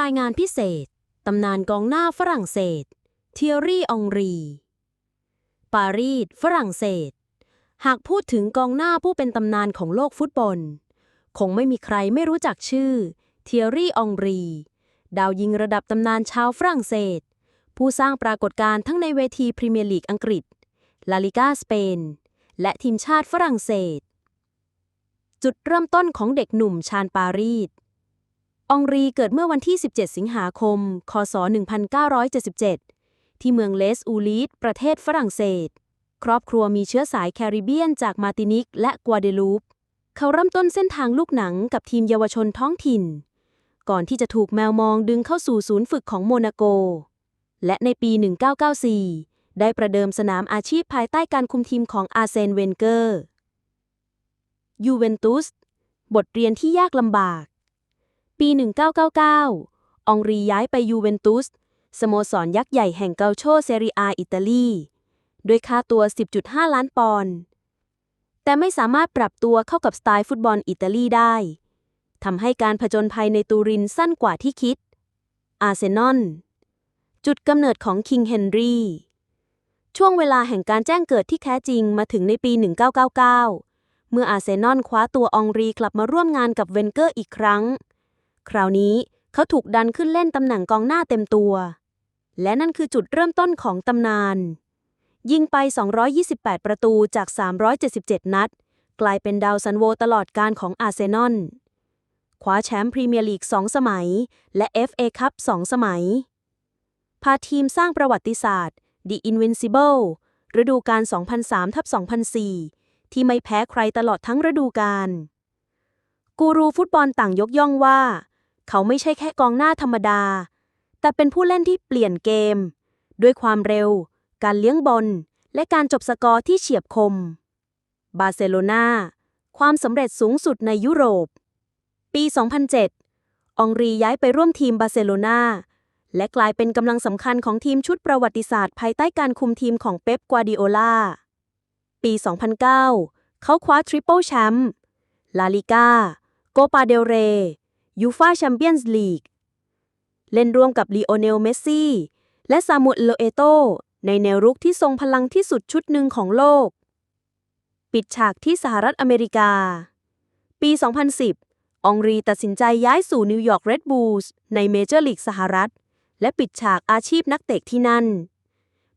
รายงานพิเศษ ตำนานกองหน้าฝรั่งเศส เทียรี่องรี ปารีส ฝรั่งเศส หากพูดถึงกองหน้าผู้เป็นตำนานของโลกฟุตบอล คงไม่มีใครไม่รู้จักชื่อ เทียรี่องรี ดาวยิงระดับตำนานชาวฝรั่งเศส ผู้สร้างปรากฏการณ์ทั้งในเวทีพรีเมียร์ลีกอังกฤษ ลาลิกาสเปน และทีมชาติฝรั่งเศส จุดเริ่มต้นของเด็กหนุ่มชานปารีส องรีเกิดเมื่อวันที่ 17 สิงหาคม คศ 1977 ที่เมืองเลสอูลีดประเทศฝรั่งเศส ครอบครัวมีเชื้อสายแคริบเบียนจากมาตินิกและกัวเดลูป เขาเริ่มต้นเส้นทางลูกหนังกับทีมเยาวชนท้องถิ่น ก่อนที่จะถูกแมวมองดึงเข้าสู่ศูนย์ฝึกของโมนาโก และในปี 1994 ได้ประเดิมสนามอาชีพภายใต้การคุมทีมของอาร์เซน เวนเกอร์ ยูเวนตุส บทเรียนที่ยากลำบาก ปี 1999 องรีย้ายไปยูเวนตุส สโมสรยักษ์ใหญ่แห่งเกาโชเซเรียอิตาลีด้วยค่าตัว 10.5 ล้านปอนด์แต่ไม่สามารถปรับตัวเข้ากับสไตล์ฟุตบอลอิตาลีได้ทำให้การผจญภัยในตูรินสั้นกว่าที่คิด อาร์เซนอล จุดกำเนิดของคิงเฮนรี่ช่วงเวลาแห่งการแจ้งเกิดที่แท้จริงมาถึงในปี 1999 เมื่ออาร์เซนอลคว้าตัวองรีกลับมาร่วมงานกับเวนเกอร์อีกครั้ง คราวนี้เขาถูกดันขึ้นเล่นตำแหน่งกองหน้าเต็มตัว และนั่นคือจุดเริ่มต้นของตำนาน ยิงไป 228 ประตูจาก 377 นัด กลายเป็นดาวซันโวตลอดการของอาร์เซนอลคว้าแชมป์พรีเมียร์ลีก 2 สมัย และ FA คัพ 2 สมัย พาทีมสร้างประวัติศาสตร์ The Invincible ฤดูกาล 2003-2004 ที่ไม่แพ้ใครตลอดทั้งฤดูกาลกูรูฟุตบอลต่างยกย่องว่า เขาไม่ใช่แค่กองหน้าธรรมดา แต่เป็นผู้เล่นที่เปลี่ยนเกม ด้วยความเร็ว การเลี้ยงบอลและการจบสกอร์ที่เฉียบคม บาร์เซโลนาความสำเร็จสูงสุดในยุโรป ปี 2007 องรีย้ายไปร่วมทีมบาร์เซโลนาและกลายเป็นกำลังสำคัญของทีมชุดประวัติศาสตร์ภายใต้การคุมทีมของเป๊ป กัวดิโอลา ปี 2009 เขาคว้าทริปเปิลแชมป์ ลาลิกาโกปาเดลเร ยูฟาแชมเปี้ยนส์ลีกเล่นร่วมกับลีโอเนล เมสซี่ และซามูเอลโลเอโต ในแนวรุกที่ทรงพลังที่สุดชุดหนึ่งของโลก ปิดฉากที่สหรัฐอเมริกา ปี 2010 องรีตัดสินใจย้ายสู่นิวยอร์กเรดบูลส์ในเมเจอร์ลีกสหรัฐ และปิดฉากอาชีพนักเตะที่นั่น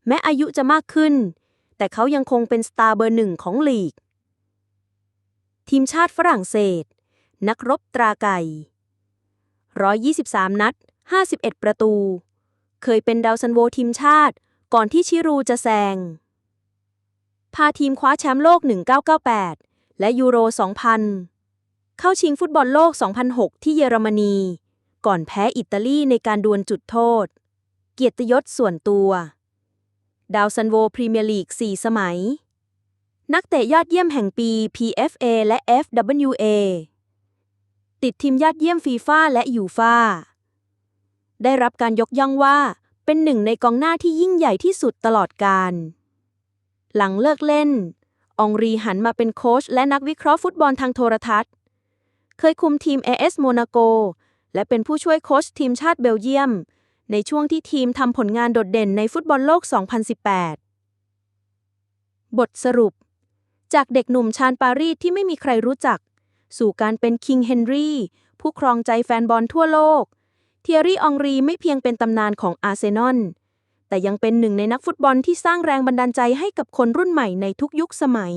แม้อายุจะมากขึ้น แต่เขายังคงเป็นสตาร์เบอร์หนึ่งของลีก ทีมชาติฝรั่งเศส นักรบตราไก่ 123 นัด 51 ประตู เคยเป็นดาวซันโวทีมชาติ ก่อนที่ชิรูจะแซง พาทีมคว้าแชมป์โลก 1998 และยูโร 2000 เข้าชิงฟุตบอลโลก 2006 ที่เยอรมนี ก่อนแพ้อิตาลีในการดวลจุดโทษ เกียรติยศส่วนตัว ดาวซันโวพรีเมียร์ลีก 4 สมัย นักเตะยอดเยี่ยมแห่งปี PFA และ FWA ติดทีมยอดเยี่ยมฟีฟ่าและยูฟ่าได้รับการยกย่องว่าเป็นหนึ่งในกองหน้าที่ยิ่งใหญ่ที่สุดตลอดกาลหลังเลิกเล่น องรีหันมาเป็นโค้ชและนักวิเคราะห์ฟุตบอลทางโทรทัศน์ เคยคุมทีม AS โมนาโก และเป็นผู้ช่วยโค้ชทีมชาติเบลเยียม ในช่วงที่ทีมทำผลงานโดดเด่นในฟุตบอลโลก 2018 บทสรุป จากเด็กหนุ่มชานปารีสที่ไม่มีใครรู้จัก สู่การเป็นคิงเฮนรี่ผู้ครองใจแฟนบอลทั่วโลก เทียรี่องรีไม่เพียงเป็นตำนานของอาร์เซนอล แต่ยังเป็นหนึ่งในนักฟุตบอลที่สร้างแรงบันดาลใจให้กับคนรุ่นใหม่ในทุกยุคสมัย